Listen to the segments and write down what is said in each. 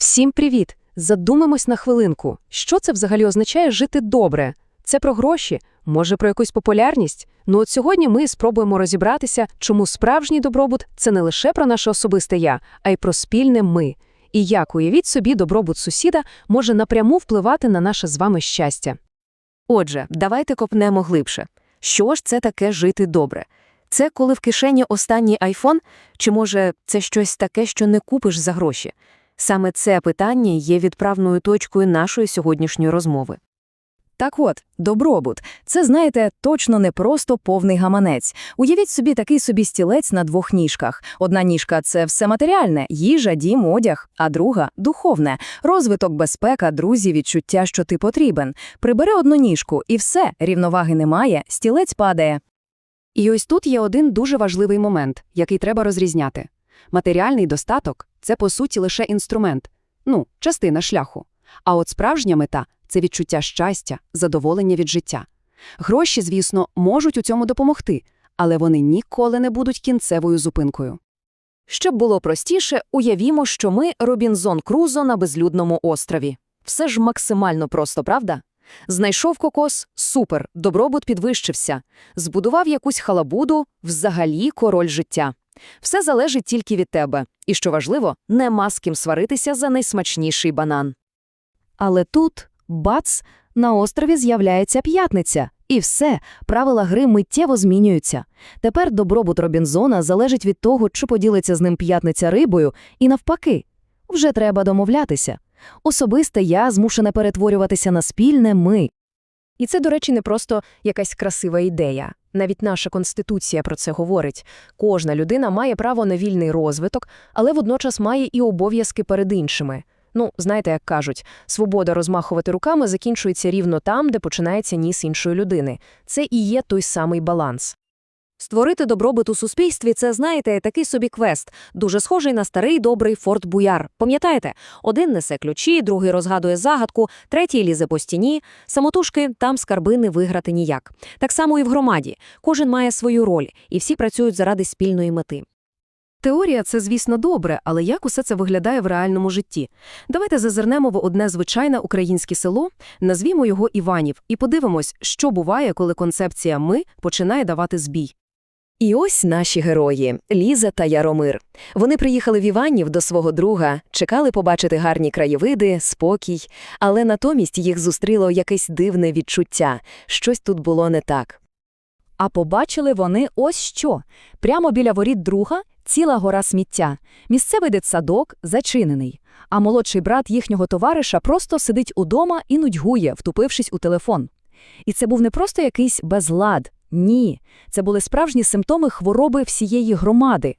Всім привіт! Задумаємось на хвилинку. Що це взагалі означає жити добре? Це про гроші? Може, про якусь популярність? Ну от сьогодні ми спробуємо розібратися, чому справжній добробут – це не лише про наше особисте «я», а й про спільне «ми». І як, уявіть собі, добробут сусіда може напряму впливати на наше з вами щастя. Отже, давайте копнемо глибше. Що ж це таке жити добре? Це коли в кишені останній айфон, чи може це щось таке, що не купиш за гроші? Саме це питання є відправною точкою нашої сьогоднішньої розмови. Так от, добробут – це, знаєте, точно не просто повний гаманець. Уявіть собі такий собі стілець на двох ніжках. Одна ніжка – це все матеріальне – їжа, дім, одяг, а друга – духовне. Розвиток, безпека, друзі, відчуття, що ти потрібен. Прибери одну ніжку, і все, рівноваги немає, стілець падає. І ось тут є один дуже важливий момент, який треба розрізняти. Матеріальний достаток – це, по суті, лише інструмент, ну, частина шляху. А от справжня мета – це відчуття щастя, задоволення від життя. Гроші, звісно, можуть у цьому допомогти, але вони ніколи не будуть кінцевою зупинкою. Щоб було простіше, уявімо, що ми Робінзон Крузо на безлюдному острові. Все ж максимально просто, правда? Знайшов кокос – супер, добробут підвищився. Збудував якусь халабуду – взагалі король життя. Все залежить тільки від тебе. І, що важливо, нема з ким сваритися за найсмачніший банан. Але тут, бац, на острові з'являється п'ятниця. І все, правила гри миттєво змінюються. Тепер добробут Робінзона залежить від того, чи поділиться з ним п'ятниця рибою, і навпаки. Вже треба домовлятися. Особисте я змушене перетворюватися на спільне ми. І це, до речі, не просто якась красива ідея. Навіть наша конституція про це говорить. Кожна людина має право на вільний розвиток, але водночас має і обов'язки перед іншими. Ну, знаєте, як кажуть, свобода розмахувати руками закінчується рівно там, де починається ніс іншої людини. Це і є той самий баланс. Створити добробут у суспільстві – це, знаєте, такий собі квест, дуже схожий на старий добрий Форт Буяр. Пам'ятаєте? Один несе ключі, другий розгадує загадку, третій лізе по стіні. Самотужки там скарби не виграти ніяк. Так само і в громаді. Кожен має свою роль, і всі працюють заради спільної мети. Теорія – це, звісно, добре, але як усе це виглядає в реальному житті? Давайте зазирнемо в одне звичайне українське село, назвімо його Іванів, і подивимось, що буває, коли концепція «ми» починає давати збій. І ось наші герої – Ліза та Яромир. Вони приїхали в Іванів до свого друга, чекали побачити гарні краєвиди, спокій, але натомість їх зустріло якесь дивне відчуття. Щось тут було не так. А побачили вони ось що. Прямо біля воріт друга ціла гора сміття. Місцевий дитсадок зачинений. А молодший брат їхнього товариша просто сидить удома і нудьгує, втупившись у телефон. І це був не просто якийсь безлад. Ні, це були справжні симптоми хвороби всієї громади.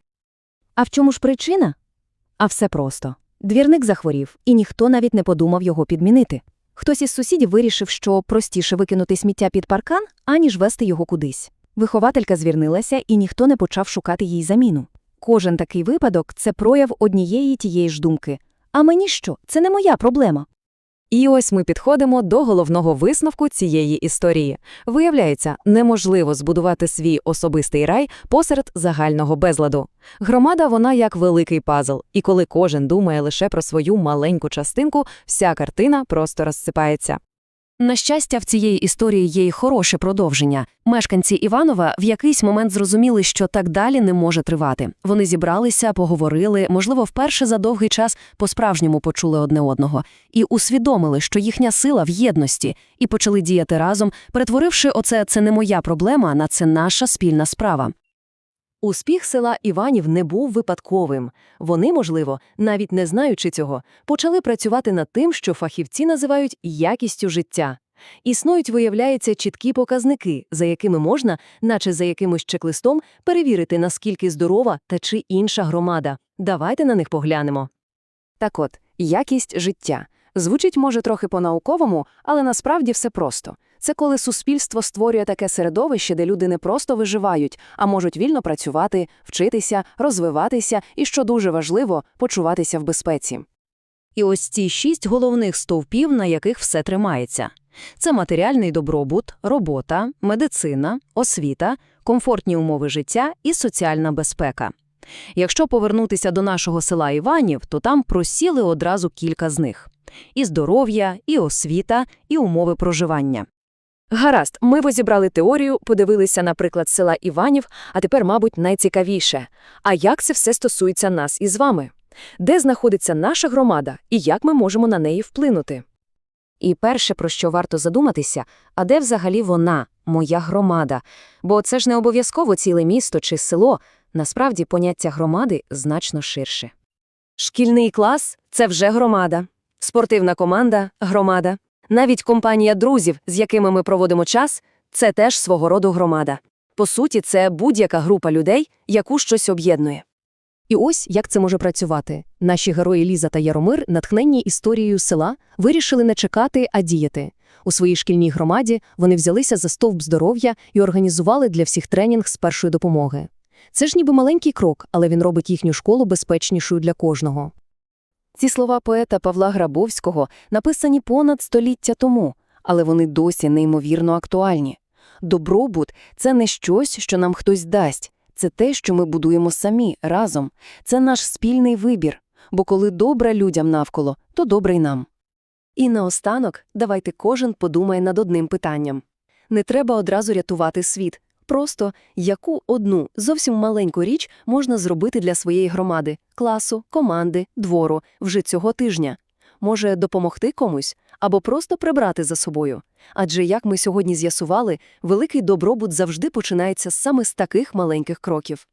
А в чому ж причина? А все просто. Двірник захворів, і ніхто навіть не подумав його підмінити. Хтось із сусідів вирішив, що простіше викинути сміття під паркан, аніж вести його кудись. Вихователька звірнилася, і ніхто не почав шукати їй заміну. Кожен такий випадок це прояв однієї тієї ж думки. А мені що? Це не моя проблема. І ось ми підходимо до головного висновку цієї історії. Виявляється, неможливо збудувати свій особистий рай посеред загального безладу. Громада вона як великий пазл, і коли кожен думає лише про свою маленьку частинку, вся картина просто розсипається. На щастя, в цієї історії є й хороше продовження. Мешканці Іванова в якийсь момент зрозуміли, що так далі не може тривати. Вони зібралися, поговорили, можливо, вперше за довгий час по-справжньому почули одне одного і усвідомили, що їхня сила в єдності, і почали діяти разом, перетворивши оце це не моя проблема, на це наша спільна справа. Успіх села Іванів не був випадковим. Вони, можливо, навіть не знаючи цього, почали працювати над тим, що фахівці називають якістю життя. Існують, виявляється, чіткі показники, за якими можна, наче за якимось чек-листом, перевірити, наскільки здорова та чи інша громада. Давайте на них поглянемо. Так от, якість життя. Звучить, може, трохи по-науковому, але насправді все просто. Це коли суспільство створює таке середовище, де люди не просто виживають, а можуть вільно працювати, вчитися, розвиватися і, що дуже важливо, почуватися в безпеці. І ось ці шість головних стовпів, на яких все тримається. Це матеріальний добробут, робота, медицина, освіта, комфортні умови життя і соціальна безпека. Якщо повернутися до нашого села Іванів, то там просіли одразу кілька з них. І здоров'я, і освіта, і умови проживання. Гаразд, ми возібрали теорію, подивилися на приклад села Іванів, а тепер, мабуть, найцікавіше. А як це все стосується нас із вами? Де знаходиться наша громада і як ми можемо на неї вплинути? І перше, про що варто задуматися, а де взагалі вона, моя громада? Бо це ж не обов'язково ціле місто чи село, насправді поняття громади значно ширше. Шкільний клас – це вже громада. Спортивна команда – громада. Навіть компанія друзів, з якими ми проводимо час – це теж свого роду громада. По суті, це будь-яка група людей, яку щось об'єднує. І ось як це може працювати. Наші герої Ліза та Яромир, натхненні історією села, вирішили не чекати, а діяти. У своїй шкільній громаді вони взялися за стовп здоров'я і організували для всіх тренінг з першої допомоги. Це ж ніби маленький крок, але він робить їхню школу безпечнішою для кожного. Ці слова поета Павла Грабовського написані понад століття тому, але вони досі неймовірно актуальні. Добробут – це не щось, що нам хтось дасть. Це те, що ми будуємо самі, разом. Це наш спільний вибір. Бо коли добре людям навколо, то добре й нам. І наостанок давайте кожен подумає над одним питанням. Не треба одразу рятувати світ. Просто яку одну зовсім маленьку річ можна зробити для своєї громади, класу, команди, двору вже цього тижня? Може, допомогти комусь або просто прибрати за собою? Адже, як ми сьогодні з'ясували, великий добробут завжди починається саме з таких маленьких кроків.